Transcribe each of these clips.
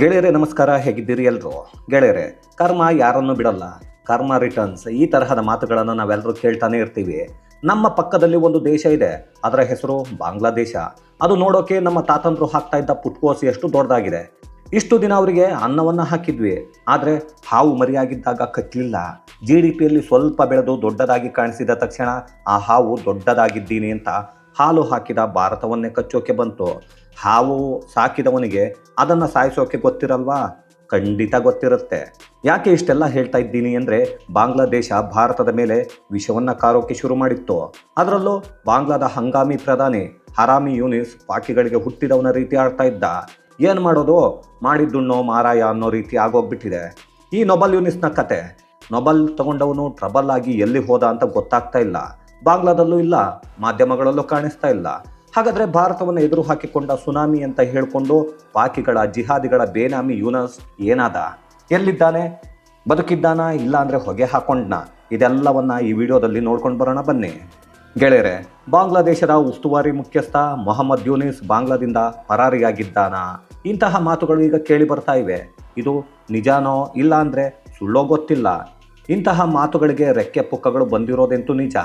ಗೆಳೆಯರೆ, ನಮಸ್ಕಾರ. ಹೇಗಿದ್ದೀರಿ ಎಲ್ಲರೂ ಗೆಳೆಯರೆ, ಕರ್ಮ ಯಾರನ್ನು ಬಿಡಲ್ಲ. ಕರ್ಮ ರಿಟರ್ನ್ಸ್ ಈ ತರಹದ ಮಾತುಗಳನ್ನು ನಾವೆಲ್ಲರೂ ಕೇಳ್ತಾನೆ ಇರ್ತೀವಿ. ನಮ್ಮ ಪಕ್ಕದಲ್ಲಿ ಒಂದು ದೇಶ ಇದೆ. ಅದರ ಹೆಸರು ಬಾಂಗ್ಲಾದೇಶ. ಅದು ನೋಡೋಕೆ ನಮ್ಮ ತಾತಂದ್ರು ಹಾಕ್ತಾ ಇದ್ದ ಪುಟ್ಕೋಸಿ ಅಷ್ಟು ದೊಡ್ಡದಾಗಿದೆ. ಇಷ್ಟು ದಿನ ಅವರಿಗೆ ಅನ್ನವನ್ನು ಹಾಕಿದ್ವಿ. ಆದರೆ ಹಾವು ಮರಿಯಾಗಿದ್ದಾಗ ಕಚ್ಚಲಿಲ್ಲ ಜಿ ಡಿ ಪಿಯಲ್ಲಿ ಸ್ವಲ್ಪ ಬೆಳೆದು ದೊಡ್ಡದಾಗಿ ಕಾಣಿಸಿದ ತಕ್ಷಣ ಆ ಹಾವು ದೊಡ್ಡದಾಗಿದ್ದೀನಿ ಅಂತ ಹಾಲು ಹಾಕಿದ ಭಾರತವನ್ನೇ ಕಚ್ಚೋಕೆ ಬಂತು. ಹಾವು ಸಾಕಿದವನಿಗೆ ಅದನ್ನು ಸಾಯಿಸೋಕೆ ಗೊತ್ತಿರಲ್ವಾ? ಖಂಡಿತ ಗೊತ್ತಿರುತ್ತೆ. ಯಾಕೆ ಇಷ್ಟೆಲ್ಲ ಹೇಳ್ತಾ ಇದ್ದೀನಿ ಅಂದರೆ ಬಾಂಗ್ಲಾದೇಶ ಭಾರತದ ಮೇಲೆ ವಿಷವನ್ನು ಕಾರೋಕೆ ಶುರು ಮಾಡಿತ್ತು. ಅದರಲ್ಲೂ ಬಾಂಗ್ಲಾದ ಹಂಗಾಮಿ ಪ್ರಧಾನಿ ಹರಾಮಿ ಯೂನಿಸ್ ಪಾಕಿಗಳಿಗೆ ಹುಟ್ಟಿದವನ ರೀತಿ ಆಡ್ತಾ ಇದ್ದ. ಏನು ಮಾಡೋದು? ಮಾಡಿದ್ದುಣ್ಣೋ ಮಾರಾಯ ಅನ್ನೋ ರೀತಿ ಆಗೋಗ್ಬಿಟ್ಟಿದೆ. ಈ ನೊಬಲ್ ಯೂನಿಸ್ನ ಕತೆ, ನೊಬಲ್ ತಗೊಂಡವನು ಟ್ರಬಲ್ ಆಗಿ ಎಲ್ಲಿ ಹೋದ ಅಂತ ಗೊತ್ತಾಗ್ತಾ ಇಲ್ಲ. ಬಾಂಗ್ಲಾದಲ್ಲೂ ಇಲ್ಲ, ಮಾಧ್ಯಮಗಳಲ್ಲೂ ಕಾಣಿಸ್ತಾ ಇಲ್ಲ. ಹಾಗಾದ್ರೆ ಭಾರತವನ್ನು ಎದುರು ಹಾಕಿಕೊಂಡ ಸುನಾಮಿ ಅಂತ ಹೇಳಿಕೊಂಡು ಪಾಕಿಗಳ ಜಿಹಾದಿಗಳ ಬೇನಾಮಿ ಯೂನಸ್ ಏನಾದ? ಎಲ್ಲಿದ್ದಾನೆ? ಬದುಕಿದ್ದಾನ? ಇಲ್ಲ ಅಂದ್ರೆ ಹೊಗೆ ಹಾಕೊಂಡ್ನ? ಇದೆಲ್ಲವನ್ನ ಈ ವಿಡಿಯೋದಲ್ಲಿ ನೋಡ್ಕೊಂಡು ಬರೋಣ ಬನ್ನಿ. ಗೆಳೆಯರೆ, ಬಾಂಗ್ಲಾದೇಶದ ಉಸ್ತುವಾರಿ ಮುಖ್ಯಸ್ಥ ಮೊಹಮ್ಮದ್ ಯೂನಿಸ್ ಬಾಂಗ್ಲಾದಿಂದ ಪರಾರಿಯಾಗಿದ್ದಾನ? ಇಂತಹ ಮಾತುಗಳು ಈಗ ಕೇಳಿ ಬರ್ತಾ ಇವೆ. ಇದು ನಿಜಾನೋ ಇಲ್ಲ ಅಂದ್ರೆ ಸುಳ್ಳೋ ಗೊತ್ತಿಲ್ಲ. ಇಂತಹ ಮಾತುಗಳಿಗೆ ರೆಕ್ಕೆ ಪುಕ್ಕಗಳು ಬಂದಿರೋದೆಂತೂ ನಿಜ?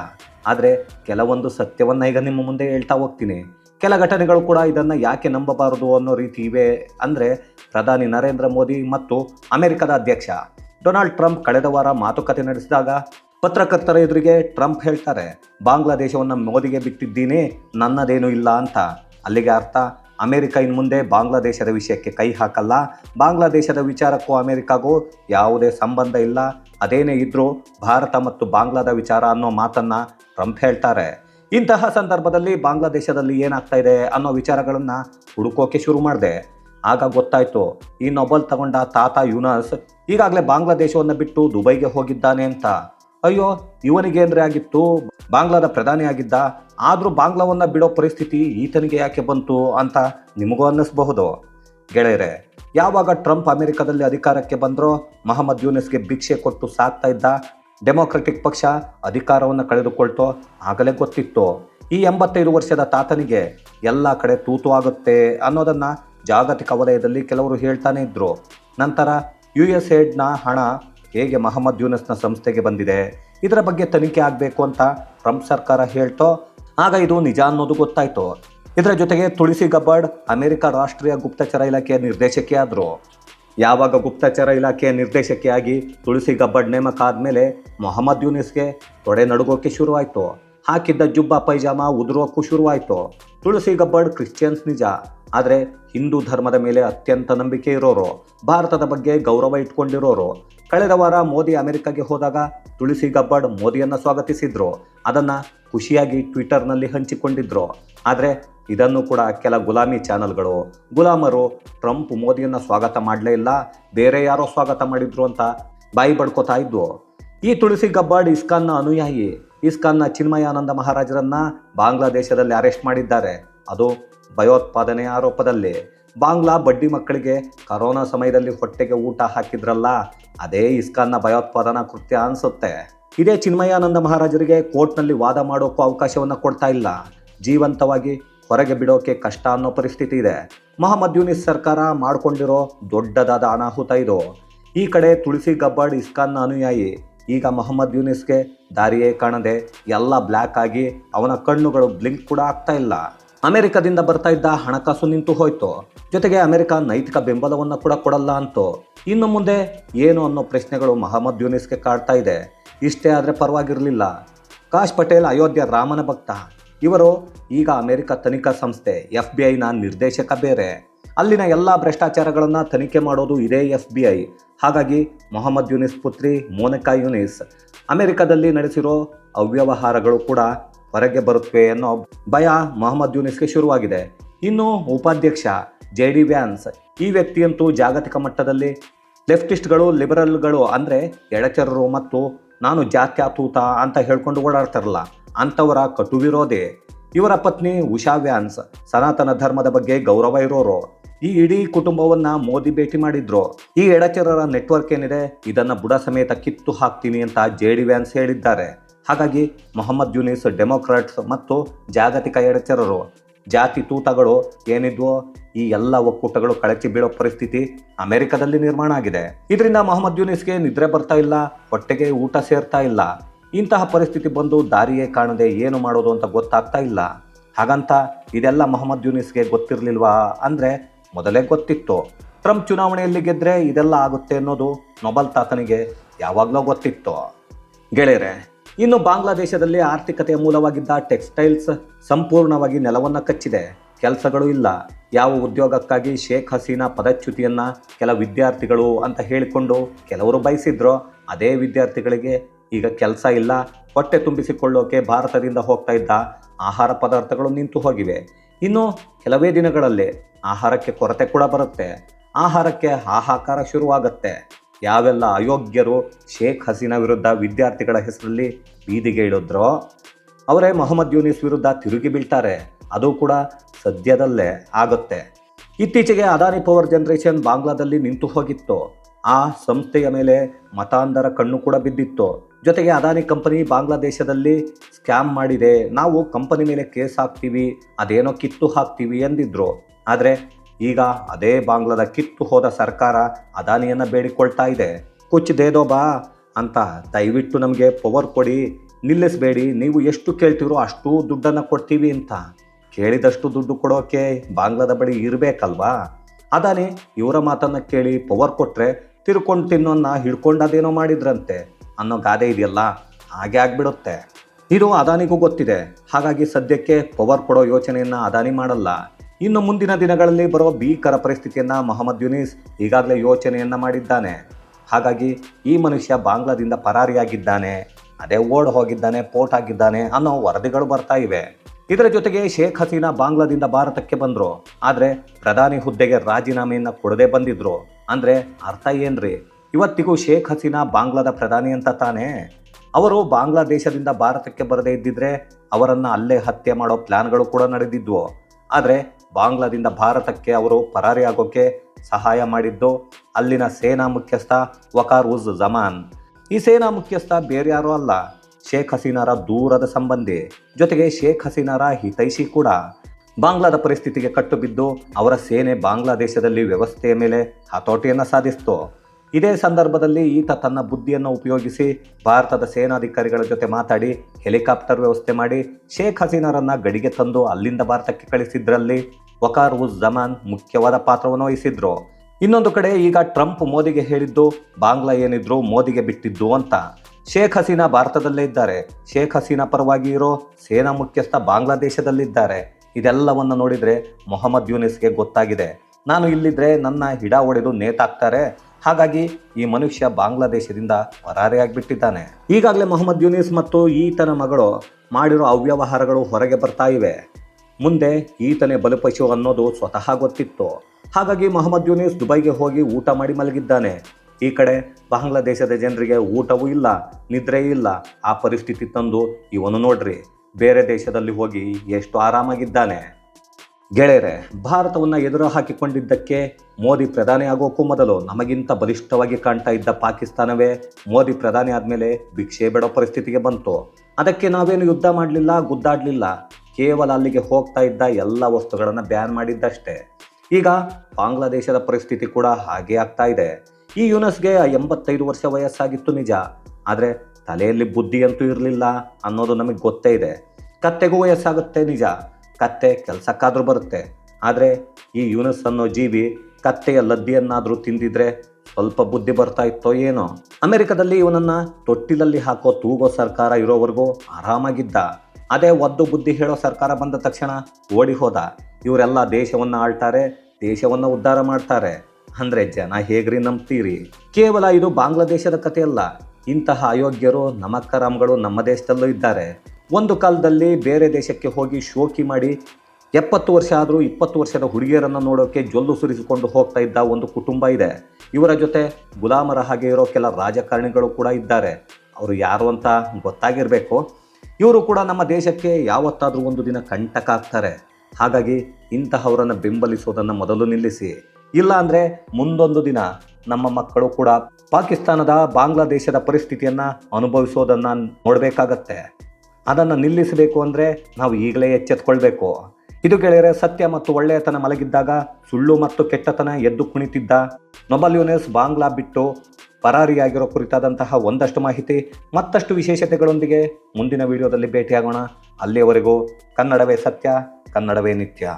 ಆದರೆ ಕೆಲವೊಂದು ಸತ್ಯವನ್ನು ಈಗ ನಿಮ್ಮ ಮುಂದೆ ಹೇಳ್ತಾ ಹೋಗ್ತೀನಿ. ಕೆಲ ಘಟನೆಗಳು ಕೂಡ ಇದನ್ನು ಯಾಕೆ ನಂಬಬಾರದು ಅನ್ನೋ ರೀತಿ ಇವೆ ಅಂದರೆ ಪ್ರಧಾನಿ ನರೇಂದ್ರ ಮೋದಿ ಮತ್ತು ಅಮೆರಿಕದ ಅಧ್ಯಕ್ಷ ಡೊನಾಲ್ಡ್ ಟ್ರಂಪ್ ಕಳೆದ ವಾರ ಮಾತುಕತೆ ನಡೆಸಿದಾಗ ಪತ್ರಕರ್ತರ ಎದುರಿಗೆ ಟ್ರಂಪ್ ಹೇಳ್ತಾರೆ, ಬಾಂಗ್ಲಾದೇಶವನ್ನು ಮೋದಿಗೆ ಬಿಟ್ಟಿದ್ದೀನಿ, ನನ್ನದೇನು ಇಲ್ಲ ಅಂತ. ಅಲ್ಲಿಗೆ ಅರ್ಥ ಅಮೆರಿಕ ಇನ್ನು ಮುಂದೆ ಬಾಂಗ್ಲಾದೇಶದ ವಿಷಯಕ್ಕೆ ಕೈ ಹಾಕಲ್ಲ. ಬಾಂಗ್ಲಾದೇಶದ ವಿಚಾರಕ್ಕೂ ಅಮೆರಿಕಾಗೂ ಯಾವುದೇ ಸಂಬಂಧ ಇಲ್ಲ. ಅದೇನೇ ಇದ್ದರೂ ಭಾರತ ಮತ್ತು ಬಾಂಗ್ಲಾದ ವಿಚಾರ ಅನ್ನೋ ಮಾತನ್ನು ಟ್ರಂಪ್ ಹೇಳ್ತಾರೆ. ಇಂತಹ ಸಂದರ್ಭದಲ್ಲಿ ಬಾಂಗ್ಲಾದೇಶದಲ್ಲಿ ಏನಾಗ್ತಾ ಇದೆ ಅನ್ನೋ ವಿಚಾರಗಳನ್ನು ಹುಡುಕೋಕೆ ಶುರು ಮಾಡಿದೆ. ಆಗ ಗೊತ್ತಾಯಿತು, ಈ ನೊಬಲ್ ತಗೊಂಡ ತಾತ ಯುನಸ್ ಈಗಾಗಲೇ ಬಾಂಗ್ಲಾದೇಶವನ್ನು ಬಿಟ್ಟು ದುಬೈಗೆ ಹೋಗಿದ್ದಾನೆ ಅಂತ. ಅಯ್ಯೋ ಇವನಿಗೇನ್ರೆ ಆಗಿತ್ತು? ಬಾಂಗ್ಲಾದ ಪ್ರಧಾನಿ ಆಗಿದ್ದ. ಆದರೂ ಬಾಂಗ್ಲಾವನ್ನು ಬಿಡೋ ಪರಿಸ್ಥಿತಿ ಈತನಿಗೆ ಯಾಕೆ ಬಂತು ಅಂತ ನಿಮಗೂ ಅನ್ನಿಸ್ಬಹುದು. ಗೆಳೆಯರೆ, ಯಾವಾಗ ಟ್ರಂಪ್ ಅಮೆರಿಕದಲ್ಲಿ ಅಧಿಕಾರಕ್ಕೆ ಬಂದರೋ, ಮಹಮ್ಮದ್ ಯೂನಿಸ್ಗೆ ಭಿಕ್ಷೆ ಕೊಟ್ಟು ಸಾಕ್ತಾ ಇದ್ದ ಡೆಮೊಕ್ರೆಟಿಕ್ ಪಕ್ಷ ಅಧಿಕಾರವನ್ನು ಕಳೆದುಕೊಳ್ತೋ ಆಗಲೇ ಗೊತ್ತಿತ್ತು. ಈ ಎಂಬತ್ತೈದು ವರ್ಷದ ತಾತನಿಗೆ ಎಲ್ಲ ಕಡೆ ತೂತು ಆಗುತ್ತೆ ಅನ್ನೋದನ್ನು ಜಾಗತಿಕ ವಲಯದಲ್ಲಿ ಕೆಲವರು ಹೇಳ್ತಾನೆ ಇದ್ದರು ನಂತರ ಯು ಎಸ್ ಏಡ್ನ ಹಣ ಹೇಗೆ ಮಹಮ್ಮದ್ ಯೂನಸ್ನ ಸಂಸ್ಥೆಗೆ ಬಂದಿದೆ, ಇದರ ಬಗ್ಗೆ ತನಿಖೆ ಆಗಬೇಕು ಅಂತ ಟ್ರಂಪ್ ಸರ್ಕಾರ ಹೇಳ್ತೋ, ಆಗ ಇದು ನಿಜ ಅನ್ನೋದು ಗೊತ್ತಾಯ್ತು. ಇದರ ಜೊತೆಗೆ ತುಳಸಿ ಗಬ್ಬರ್ಡ್ ಅಮೆರಿಕ ರಾಷ್ಟ್ರೀಯ ಗುಪ್ತಚರ ಇಲಾಖೆಯ ನಿರ್ದೇಶಕಿ ಆದರು ಯಾವಾಗ ಗುಪ್ತಚರ ಇಲಾಖೆಯ ನಿರ್ದೇಶಕಿಯಾಗಿ ತುಳಸಿ ಗಬ್ಬರ್ಡ್ ನೇಮಕ ಆದಮೇಲೆ ಮೊಹಮ್ಮದ್ ಯೂನಿಸ್ಗೆ ತೊಡೆ ನಡುಗೋಕೆ ಶುರುವಾಯಿತು. ಹಾಕಿದ್ದ ಜುಬ್ಬ ಪೈಜಾಮ ಉದುರೋಕ್ಕೂ ಶುರುವಾಯಿತು. ತುಳಸಿ ಗಬ್ಬರ್ಡ್ ಕ್ರಿಶ್ಚಿಯನ್ಸ್ ನಿಜ. ಆದರೆ ಹಿಂದೂ ಧರ್ಮದ ಮೇಲೆ ಅತ್ಯಂತ ನಂಬಿಕೆ ಇರೋರು. ಭಾರತದ ಬಗ್ಗೆ ಗೌರವ ಇಟ್ಕೊಂಡಿರೋರು. ಕಳೆದ ವಾರ ಮೋದಿ ಅಮೆರಿಕಗೆ ಹೋದಾಗ ತುಳಸಿ ಗಬ್ಬಾಡ್ ಮೋದಿಯನ್ನ ಸ್ವಾಗತಿಸಿದ್ರು. ಅದನ್ನ ಖುಷಿಯಾಗಿ ಟ್ವಿಟರ್ನಲ್ಲಿ ಹಂಚಿಕೊಂಡಿದ್ರು. ಆದರೆ ಇದನ್ನು ಕೂಡ ಕೆಲ ಗುಲಾಮಿ ಚಾನೆಲ್ಗಳು. ಗುಲಾಮರು ಟ್ರಂಪ್ ಮೋದಿಯನ್ನು ಸ್ವಾಗತ ಮಾಡಲೇ ಇಲ್ಲ, ಬೇರೆ ಯಾರೋ ಸ್ವಾಗತ ಮಾಡಿದ್ರು ಅಂತ ಬಾಯಿ ಬಡ್ಕೋತಾ ಇದ್ವು. ಈ ತುಳಸಿ ಗಬ್ಬಾರ್ಡ್ ಇಸ್ಕಾನ್ನ ಅನುಯಾಯಿ, ಇಸ್ಕಾನ್ನ ಚಿನ್ಮಯಾನಂದ ಮಹಾರಾಜರನ್ನ ಬಾಂಗ್ಲಾದೇಶದಲ್ಲಿ ಅರೆಸ್ಟ್ ಮಾಡಿದ್ದಾರೆ. ಅದು ಭಯೋತ್ಪಾದನೆಯ ಆರೋಪದಲ್ಲಿ. ಬಾಂಗ್ಲಾ ಬಡ್ಡಿ ಮಕ್ಕಳಿಗೆ ಕರೋನಾ ಸಮಯದಲ್ಲಿ ಹೊಟ್ಟೆಗೆ ಊಟ ಹಾಕಿದ್ರಲ್ಲ, ಅದೇ ಇಸ್ಕಾನ್ನ ಭಯೋತ್ಪಾದನಾ ಕೃತ್ಯ ಅನಿಸುತ್ತೆ. ಇದೇ ಚಿನ್ಮಯಾನಂದ ಮಹಾರಾಜರಿಗೆ ಕೋರ್ಟ್ನಲ್ಲಿ ವಾದ ಮಾಡೋಕ್ಕೂ ಅವಕಾಶವನ್ನು ಕೊಡ್ತಾ ಇಲ್ಲ. ಜೀವಂತವಾಗಿ ಹೊರಗೆ ಬಿಡೋಕೆ ಕಷ್ಟ ಅನ್ನೋ ಪರಿಸ್ಥಿತಿ ಇದೆ. ಮೊಹಮ್ಮದ್ ಯೂನಿಸ್ ಸರ್ಕಾರ ಮಾಡಿಕೊಂಡಿರೋ ದೊಡ್ಡದಾದ ಅನಾಹುತ ಇದು. ಈ ಕಡೆ ತುಳಸಿ ಗಬ್ಬಾಡ್ ಇಸ್ಕಾನ್ನ ಅನುಯಾಯಿ, ಈಗ ಮೊಹಮ್ಮದ್ ಯೂನಿಸ್ಗೆ ದಾರಿಯೇ ಕಾಣದೆ ಎಲ್ಲ ಬ್ಲ್ಯಾಕ್ ಆಗಿ ಅವನ ಕಣ್ಣುಗಳು ಬ್ಲಿಂಕ್ ಕೂಡ ಆಗ್ತಾ ಇಲ್ಲ. ಅಮೆರಿಕದಿಂದ ಬರ್ತಾ ಇದ್ದ ಹಣಕಾಸು ನಿಂತು ಹೋಯ್ತು. ಜೊತೆಗೆ ಅಮೆರಿಕ ನೈತಿಕ ಬೆಂಬಲವನ್ನು ಕೂಡ ಕೊಡಲ್ಲ ಅಂತೂ. ಇನ್ನು ಮುಂದೆ ಏನು ಅನ್ನೋ ಪ್ರಶ್ನೆಗಳು ಮಹಮ್ಮದ್ ಯೂನಿಸ್ಗೆ ಕಾಡ್ತಾ ಇದೆ. ಇಷ್ಟೇ ಆದರೆ ಪರವಾಗಿರಲಿಲ್ಲ. ಕಾಶ್ ಪಟೇಲ್, ಅಯೋಧ್ಯ ರಾಮನ ಭಕ್ತ. ಇವರು ಈಗ ಅಮೆರಿಕ ತನಿಖಾ ಸಂಸ್ಥೆ ಎಫ್ ಬಿ ಐನ ನಿರ್ದೇಶಕ ಬೇರೆ. ಅಲ್ಲಿನ ಎಲ್ಲ ಭ್ರಷ್ಟಾಚಾರಗಳನ್ನು ತನಿಖೆ ಮಾಡೋದು ಇದೇ ಎಫ್ ಬಿ ಐ ಹಾಗಾಗಿ ಮೊಹಮ್ಮದ್ ಯೂನಿಸ್ ಪುತ್ರಿ ಮೋನಿಕಾ ಯೂನಿಸ್. ಅಮೆರಿಕದಲ್ಲಿ ನಡೆಸಿರೋ ಅವ್ಯವಹಾರಗಳು ಕೂಡ ಹೊರಗೆ ಬರುತ್ತವೆ ಅನ್ನೋ ಭಯ ಮೊಹಮ್ಮದ್ ಯೂನಿಸ್ಗೆ ಶುರುವಾಗಿದೆ. ಇನ್ನು ಉಪಾಧ್ಯಕ್ಷ ಜೆ ಡಿ ವ್ಯಾನ್ಸ್ ಈ ವ್ಯಕ್ತಿಯಂತೂ ಜಾಗತಿಕ ಮಟ್ಟದಲ್ಲಿ ಲೆಫ್ಟಿಸ್ಟ್ಗಳು, ಲಿಬರಲ್ಗಳು ಅಂದರೆ ಎಡಚರರು ಮತ್ತು ನಾನು ಜಾತ್ಯಾತೂತ ಅಂತ ಹೇಳ್ಕೊಂಡು ಓಡಾಡ್ತಾರಲ್ಲ, ಅಂಥವರ ಕಟು ವಿರೋಧಿ ಇವರ ಪತ್ನಿ ಉಷಾ ವ್ಯಾನ್ಸ್ ಸನಾತನ ಧರ್ಮದ ಬಗ್ಗೆ ಗೌರವ ಇರೋರು. ಈ ಇಡೀ ಕುಟುಂಬವನ್ನ ಮೋದಿ ಭೇಟಿ ಮಾಡಿದ್ರು. ಈ ಎಡಚರರ ನೆಟ್ವರ್ಕ್ ಏನಿದೆ, ಇದನ್ನ ಬುಡ ಸಮೇತ ಕಿತ್ತು ಹಾಕ್ತೀನಿ ಅಂತ ಜೆ ಡಿ ವ್ಯಾನ್ಸ್ ಹೇಳಿದ್ದಾರೆ. ಹಾಗಾಗಿ ಮೊಹಮ್ಮದ್ ಯೂನಿಸ್ ಡೆಮೊಕ್ರಾಟ್ಸ್ ಮತ್ತು ಜಾಗತಿಕ ಎಡಚರರು, ಜಾತಿ ತೂತಗಳು ಏನಿದ್ವೋ ಈ ಎಲ್ಲ ಒಕ್ಕೂಟಗಳು ಕಳಚಿ ಬೀಳೋ ಪರಿಸ್ಥಿತಿ ಅಮೆರಿಕದಲ್ಲಿ ನಿರ್ಮಾಣ ಆಗಿದೆ. ಇದರಿಂದ ಮೊಹಮ್ಮದ್ ಯೂನಿಸ್ಗೆ ನಿದ್ರೆ ಬರ್ತಾ ಇಲ್ಲ, ಹೊಟ್ಟೆಗೆ ಊಟ ಸೇರ್ತಾ ಇಲ್ಲ. ಇಂತಹ ಪರಿಸ್ಥಿತಿ ಬಂದು ದಾರಿಯೇ ಕಾಣದೆ ಏನು ಮಾಡೋದು ಅಂತ ಗೊತ್ತಾಗ್ತಾ ಇಲ್ಲ. ಹಾಗಂತ ಇದೆಲ್ಲ ಮೊಹಮ್ಮದ್ ಯೂನಿಸ್ಗೆ ಗೊತ್ತಿರಲಿಲ್ವಾ ಅಂದರೆ ಮೊದಲೇ ಗೊತ್ತಿತ್ತು. ಟ್ರಂಪ್ ಚುನಾವಣೆಯಲ್ಲಿ ಗೆದ್ದರೆ ಇದೆಲ್ಲ ಆಗುತ್ತೆ ಅನ್ನೋದು ನೊಬಲ್ ತಾತನಿಗೆ ಯಾವಾಗಲೂ ಗೊತ್ತಿತ್ತು. ಗೆಳೆಯರೆ ಇನ್ನು ಬಾಂಗ್ಲಾದೇಶದಲ್ಲಿ ಆರ್ಥಿಕತೆಯ ಮೂಲವಾಗಿದ್ದ ಟೆಕ್ಸ್ಟೈಲ್ಸ್ ಸಂಪೂರ್ಣವಾಗಿ ನೆಲವನ್ನು ಕಚ್ಚಿದೆ. ಕೆಲಸಗಳು ಇಲ್ಲ. ಯಾವ ಉದ್ಯೋಗಕ್ಕಾಗಿ ಶೇಖ್ ಹಸೀನಾ ಪದಚ್ಯುತಿಯನ್ನ ಕೆಲ ವಿದ್ಯಾರ್ಥಿಗಳು ಅಂತ ಹೇಳಿಕೊಂಡು ಕೆಲವರು ಬಯಸಿದ್ರು. ಅದೇ ವಿದ್ಯಾರ್ಥಿಗಳಿಗೆ ಈಗ ಕೆಲಸ ಇಲ್ಲ. ಹೊಟ್ಟೆ ತುಂಬಿಸಿಕೊಳ್ಳೋಕೆ ಭಾರತದಿಂದ ಹೋಗ್ತಾ ಇದ್ದ ಆಹಾರ ಪದಾರ್ಥಗಳು ನಿಂತು ಹೋಗಿವೆ. ಇನ್ನು ಕೆಲವೇ ದಿನಗಳಲ್ಲಿ ಆಹಾರಕ್ಕೆ ಕೊರತೆ ಕೂಡ ಬರುತ್ತೆ. ಆಹಾರಕ್ಕೆ ಹಾಹಾಕಾರ ಶುರುವಾಗುತ್ತೆ. ಯಾವೆಲ್ಲ ಅಯೋಗ್ಯರು ಶೇಖ್ ಹಸೀನಾ ವಿರುದ್ಧ ವಿದ್ಯಾರ್ಥಿಗಳ ಹೆಸರಲ್ಲಿ ಬೀದಿಗೆ ಇಳಿದ್ರೋ, ಅವರೇ ಮೊಹಮ್ಮದ್ ಯೂನಿಸ್ ವಿರುದ್ಧ ತಿರುಗಿ ಬೀಳ್ತಾರೆ. ಅದು ಕೂಡ ಸದ್ಯದಲ್ಲೇ ಆಗುತ್ತೆ. ಇತ್ತೀಚೆಗೆ ಅದಾನಿ ಪವರ್ ಜನರೇಷನ್ ಬಾಂಗ್ಲಾದಲ್ಲಿ ನಿಂತು ಹೋಗಿತ್ತು. ಆ ಸಂಸ್ಥೆಯ ಮೇಲೆ ಮತಾಂಧರ ಕಣ್ಣು ಕೂಡ ಬಿದ್ದಿತ್ತು. ಜೊತೆಗೆ ಅದಾನಿ ಕಂಪನಿ ಬಾಂಗ್ಲಾದೇಶದಲ್ಲಿ ಸ್ಕ್ಯಾಮ್ ಮಾಡಿದೆ. ನಾವು ಕಂಪನಿ ಮೇಲೆ ಕೇಸ್ ಹಾಕ್ತೀವಿ, ಅದೇನೋ ಕಿತ್ತು ಹಾಕ್ತೀವಿ ಎಂದಿದ್ರು. ಆದರೆ ಈಗ ಅದೇ ಬಾಂಗ್ಲಾದ ಕಿತ್ತು ಹೋದ ಸರ್ಕಾರ ಅದಾನಿಯನ್ನು ಬೇಡಿಕೊಳ್ತಾ ಇದೆ. ಕುಚ್ ದೇದೋ ಬಾ ಅಂತ ದಯವಿಟ್ಟು ನಮಗೆ ಪವರ್ ಕೊಡಿ. ನಿಲ್ಲಿಸಬೇಡಿ, ನೀವು ಎಷ್ಟು ಕೇಳ್ತೀರೋ ಅಷ್ಟು ದುಡ್ಡನ್ನು ಕೊಡ್ತೀವಿ ಅಂತ. ಕೇಳಿದಷ್ಟು ದುಡ್ಡು ಕೊಡೋಕೆ ಬಾಂಗ್ಲಾದ ಬಳಿ ಇರಬೇಕಲ್ವಾ? ಅದಾನಿ, ಇವರ ಮಾತನ್ನು ಕೇಳಿ ಪವರ್ ಕೊಟ್ಟರೆ ತಿರ್ಕೊಂಡು ತಿನ್ನೋನ್ನ ಹಿಡ್ಕೊಂಡು ಅದೇನೋ ಮಾಡಿದ್ರಂತೆ ಅನ್ನೋ ಗಾದೆ ಇದೆಯಲ್ಲ? ಹಾಗೆ ಆಗಿಬಿಡುತ್ತೆ. ಇದು ಅದಾನಿಗೂ ಗೊತ್ತಿದೆ. ಹಾಗಾಗಿ ಸದ್ಯಕ್ಕೆ ಪವರ್ ಕೊಡೋ ಯೋಚನೆಯನ್ನು ಅದಾನಿ ಮಾಡಲ್ಲ. ಇನ್ನು ಮುಂದಿನ ದಿನಗಳಲ್ಲಿ ಬರುವ ಭೀಕರ ಪರಿಸ್ಥಿತಿಯನ್ನು ಮೊಹಮ್ಮದ್ ಯುನೀಸ್ ಈಗಾಗಲೇ ಯೋಚನೆಯನ್ನು ಮಾಡಿದ್ದಾನೆ. ಹಾಗಾಗಿ ಈ ಮನುಷ್ಯ ಬಾಂಗ್ಲಾದಿಂದ ಪರಾರಿಯಾಗಿದ್ದಾನೆ, ಅದೇ ಓಡ್ ಹೋಗಿದ್ದಾನೆ, ಪೋರ್ಟ್ ಆಗಿದ್ದಾನೆ ಅನ್ನೋ ವರದಿಗಳು ಬರ್ತಾ ಇವೆ. ಇದರ ಜೊತೆಗೆ ಶೇಖ್ ಹಸೀನಾ ಬಾಂಗ್ಲಾದಿಂದ ಭಾರತಕ್ಕೆ ಬಂದರು. ಆದರೆ ಪ್ರಧಾನಿ ಹುದ್ದೆಗೆ ರಾಜೀನಾಮೆಯನ್ನು ಕೊಡದೆ ಬಂದಿದ್ರು. ಅಂದರೆ ಅರ್ಥ ಏನ್ರಿ? ಇವತ್ತಿಗೂ ಶೇಖ್ ಹಸೀನಾ ಬಾಂಗ್ಲಾದ ಪ್ರಧಾನಿ ಅಂತ ತಾನೇ? ಅವರು ಬಾಂಗ್ಲಾದೇಶದಿಂದ ಭಾರತಕ್ಕೆ ಬರದೇ ಇದ್ದಿದ್ರೆ ಅವರನ್ನು ಅಲ್ಲೇ ಹತ್ಯೆ ಮಾಡೋ ಪ್ಲಾನ್ಗಳು ಕೂಡ ನಡೆದಿದ್ವು. ಆದರೆ ಬಾಂಗ್ಲಾದಿಂದ ಭಾರತಕ್ಕೆ ಅವರು ಪರಾರಿಯಾಗೋಕ್ಕೆ ಸಹಾಯ ಮಾಡಿದ್ದು ಅಲ್ಲಿನ ಸೇನಾ ಮುಖ್ಯಸ್ಥ ವಕಾರ್ ಉಜ್ ಜಮಾನ್. ಈ ಸೇನಾ ಮುಖ್ಯಸ್ಥ ಬೇರೆ ಯಾರೂ ಅಲ್ಲ, ಶೇಖ್ ಹಸೀನಾರ ದೂರದ ಸಂಬಂಧಿ, ಜೊತೆಗೆ ಶೇಖ್ ಹಸೀನಾರ ಹಿತೈಷಿ ಕೂಡ. ಬಾಂಗ್ಲಾದ ಪರಿಸ್ಥಿತಿಗೆ ಕಟ್ಟು ಬಿದ್ದು ಅವರ ಸೇನೆ ಬಾಂಗ್ಲಾದೇಶದಲ್ಲಿ ವ್ಯವಸ್ಥೆಯ ಮೇಲೆ ಹತೋಟಿಯನ್ನು ಸಾಧಿಸಿತು. ಇದೇ ಸಂದರ್ಭದಲ್ಲಿ ಈತ ತನ್ನ ಬುದ್ಧಿಯನ್ನು ಉಪಯೋಗಿಸಿ ಭಾರತದ ಸೇನಾಧಿಕಾರಿಗಳ ಜೊತೆ ಮಾತಾಡಿ, ಹೆಲಿಕಾಪ್ಟರ್ ವ್ಯವಸ್ಥೆ ಮಾಡಿ, ಶೇಖ್ ಹಸೀನಾರನ್ನ ಗಡಿಗೆ ತಂದು ಅಲ್ಲಿಂದ ಭಾರತಕ್ಕೆ ಕಳಿಸಿದ್ರಲ್ಲಿ ವಕಾರ್ ಉಜ್ ಜಮಾನ್ ಮುಖ್ಯವಾದ ಪಾತ್ರವನ್ನು ವಹಿಸಿದ್ರು. ಇನ್ನೊಂದು ಕಡೆ ಈಗ ಟ್ರಂಪ್ ಮೋದಿಗೆ ಹೇಳಿದ್ದು, ಬಾಂಗ್ಲಾ ಏನಿದ್ರು ಮೋದಿಗೆ ಬಿಟ್ಟಿದ್ದು ಅಂತ. ಶೇಖ್ ಹಸೀನಾ ಭಾರತದಲ್ಲೇ ಇದ್ದಾರೆ. ಶೇಖ್ ಹಸೀನಾ ಪರವಾಗಿ ಇರೋ ಸೇನಾ ಮುಖ್ಯಸ್ಥ ಬಾಂಗ್ಲಾದೇಶದಲ್ಲಿದ್ದಾರೆ. ಇದೆಲ್ಲವನ್ನು ನೋಡಿದ್ರೆ ಮೊಹಮ್ಮದ್ ಯೂನಿಸ್ಗೆ ಗೊತ್ತಾಗಿದೆ. ನಾನು ಇಲ್ಲಿದ್ರೆ ನನ್ನ ಹಿಡ ಒಡೆದು ನೇತಾಕ್ತಾರೆ. ಹಾಗಾಗಿ ಈ ಮನುಷ್ಯ ಬಾಂಗ್ಲಾದೇಶದಿಂದ ಪರಾರಿಯಾಗಿಬಿಟ್ಟಿದ್ದಾನೆ ಈಗಾಗಲೇ ಮೊಹಮ್ಮದ್ ಯುನೀಸ್ ಮತ್ತು ಈತನ ಮಗಳು ಮಾಡಿರೋ ಅವ್ಯವಹಾರಗಳು ಹೊರಗೆ ಬರ್ತಾ ಇವೆ. ಮುಂದೆ ಈತನೇ ಬಲಿಪಶು ಅನ್ನೋದು ಸ್ವತಃ ಗೊತ್ತಿತ್ತು. ಹಾಗಾಗಿ ಮೊಹಮ್ಮದ್ ಯುನೀಸ್ ದುಬೈಗೆ ಹೋಗಿ ಊಟ ಮಾಡಿ ಮಲಗಿದ್ದಾನೆ. ಈ ಕಡೆ ಬಾಂಗ್ಲಾದೇಶದ ಜನರಿಗೆ ಊಟವೂ ಇಲ್ಲ, ನಿದ್ರೆಯೂ ಇಲ್ಲ. ಆ ಪರಿಸ್ಥಿತಿ ತಂದು ಇವನು ನೋಡ್ರಿ, ಬೇರೆ ದೇಶದಲ್ಲಿ ಹೋಗಿ ಎಷ್ಟು ಆರಾಮಾಗಿದ್ದಾನೆ. ಗೆಳೆಯರೆ, ಭಾರತವನ್ನು ಎದುರು ಹಾಕಿಕೊಂಡಿದ್ದಕ್ಕೆ ಮೋದಿ ಪ್ರಧಾನಿ ಆಗೋಕ್ಕೂ ಮೊದಲು ನಮಗಿಂತ ಬಲಿಷ್ಠವಾಗಿ ಕಾಣ್ತಾ ಇದ್ದ ಪಾಕಿಸ್ತಾನವೇ ಮೋದಿ ಪ್ರಧಾನಿ ಆದಮೇಲೆ ಭಿಕ್ಷೆ ಬಿಡೋ ಪರಿಸ್ಥಿತಿಗೆ ಬಂತು. ಅದಕ್ಕೆ ನಾವೇನು ಯುದ್ಧ ಮಾಡಲಿಲ್ಲ, ಗುದ್ದಾಡಲಿಲ್ಲ, ಕೇವಲ ಅಲ್ಲಿಗೆ ಹೋಗ್ತಾ ಇದ್ದ ಎಲ್ಲ ವಸ್ತುಗಳನ್ನು ಬ್ಯಾನ್ ಮಾಡಿದ್ದಷ್ಟೇ. ಈಗ ಬಾಂಗ್ಲಾದೇಶದ ಪರಿಸ್ಥಿತಿ ಕೂಡ ಹಾಗೆ ಆಗ್ತಾ ಇದೆ. ಈ ಯೂನಸ್ಗೆ ಎಂಬತ್ತೈದು ವರ್ಷ ವಯಸ್ಸಾಗಿತ್ತು ನಿಜ. ಆದರೆ ತಲೆಯಲ್ಲಿ ಬುದ್ಧಿ ಅಂತೂ ಇರಲಿಲ್ಲ ಅನ್ನೋದು ನಮಗೆ ಗೊತ್ತೇ ಇದೆ. ಕತ್ತೆಗೂ ವಯಸ್ಸಾಗುತ್ತೆ ನಿಜ. ಕತ್ತೆ ಕೆಲಸಕ್ಕಾದರೂ ಬರುತ್ತೆ. ಆದರೆ ಈ ಯೂನಸ್ ಅನ್ನೋ ಜೀವಿ ಕತ್ತೆಯ ಲದ್ದಿಯನ್ನಾದರೂ ತಿಂದಿದ್ರೆ ಸ್ವಲ್ಪ ಬುದ್ಧಿ ಬರ್ತಾ ಇತ್ತೋ ಏನೋ? ಅಮೆರಿಕದಲ್ಲಿ ಇವನನ್ನು ತೊಟ್ಟಿಲಲ್ಲಿ ಹಾಕೋ ತೂಗೋ ಸರ್ಕಾರ ಇರೋವರೆಗೂ ಆರಾಮಾಗಿದ್ದ. ಅದೇ ಒದ್ದು ಬುದ್ಧಿ ಹೇಳೋ ಸರ್ಕಾರ ಬಂದ ತಕ್ಷಣ ಓಡಿ ಹೋದ. ಇವರೆಲ್ಲ ದೇಶವನ್ನು ಆಳ್ತಾರೆ, ದೇಶವನ್ನು ಉದ್ಧಾರ ಮಾಡ್ತಾರೆ. ಅಂದರೆ ಜನ ಹೇಗ್ರಿ ನಂಬ್ತೀರಿ? ಕೇವಲ ಇದು ಬಾಂಗ್ಲಾದೇಶದ ಕಥೆಯಲ್ಲ. ಇಂತಹ ಅಯೋಗ್ಯರು ನಮಕ್ಕರಾಮ್ಗಳು ನಮ್ಮ ದೇಶದಲ್ಲೂ ಇದ್ದಾರೆ. ಒಂದು ಕಾಲದಲ್ಲಿ ಬೇರೆ ದೇಶಕ್ಕೆ ಹೋಗಿ ಶೋಕಿ ಮಾಡಿ ಎಪ್ಪತ್ತು ವರ್ಷ ಆದರೂ ಇಪ್ಪತ್ತು ವರ್ಷದ ಹುಡುಗಿಯರನ್ನು ನೋಡೋಕೆ ಜೊಲ್ಲು ಸುರಿಸಿಕೊಂಡು ಹೋಗ್ತಾ ಇದ್ದ ಒಂದು ಕುಟುಂಬ ಇದೆ. ಇವರ ಜೊತೆ ಗುಲಾಮರ ಹಾಗೆ ಇರೋ ಕೆಲ ರಾಜಕಾರಣಿಗಳು ಕೂಡ ಇದ್ದಾರೆ. ಅವರು ಯಾರು ಅಂತ ಗೊತ್ತಾಗಿರಬೇಕು. ಇವರು ಕೂಡ ನಮ್ಮ ದೇಶಕ್ಕೆ ಯಾವತ್ತಾದರೂ ಒಂದು ದಿನ ಕಂಟಕ ಆಗ್ತಾರೆ ಹಾಗಾಗಿ ಇಂತಹವರನ್ನು ಬೆಂಬಲಿಸೋದನ್ನು ಮೊದಲು ನಿಲ್ಲಿಸಿ. ಇಲ್ಲ ಅಂದರೆ ಮುಂದೊಂದು ದಿನ ನಮ್ಮ ಮಕ್ಕಳು ಕೂಡ ಪಾಕಿಸ್ತಾನದ ಬಾಂಗ್ಲಾದೇಶದ ಪರಿಸ್ಥಿತಿಯನ್ನು ಅನುಭವಿಸೋದನ್ನು ನೋಡಬೇಕಾಗತ್ತೆ. ಅದನ್ನು ನಿಲ್ಲಿಸಬೇಕು ಅಂದರೆ ನಾವು ಈಗಲೇ ಎಚ್ಚೆತ್ಕೊಳ್ಬೇಕು. ಇದು ಗೆಳೆಯರೆ, ಸತ್ಯ ಮತ್ತು ಒಳ್ಳೆಯತನ ಮಲಗಿದ್ದಾಗ ಸುಳ್ಳು ಮತ್ತು ಕೆಟ್ಟತನ ಎದ್ದು ಕುಣಿತಿದ್ದ ನೊಬಲ್ ಯೂನೆಸ್ ಬಾಂಗ್ಲಾ ಬಿಟ್ಟು ಪರಾರಿಯಾಗಿರೋ ಕುರಿತಾದಂತಹ ಒಂದಷ್ಟು ಮಾಹಿತಿ, ಮತ್ತಷ್ಟು ವಿಶೇಷತೆಗಳೊಂದಿಗೆ ಮುಂದಿನ ವಿಡಿಯೋದಲ್ಲಿ ಭೇಟಿಯಾಗೋಣ. ಅಲ್ಲಿಯವರೆಗೂ ಕನ್ನಡವೇ ಸತ್ಯ, ಕನ್ನಡವೇ ನಿತ್ಯ.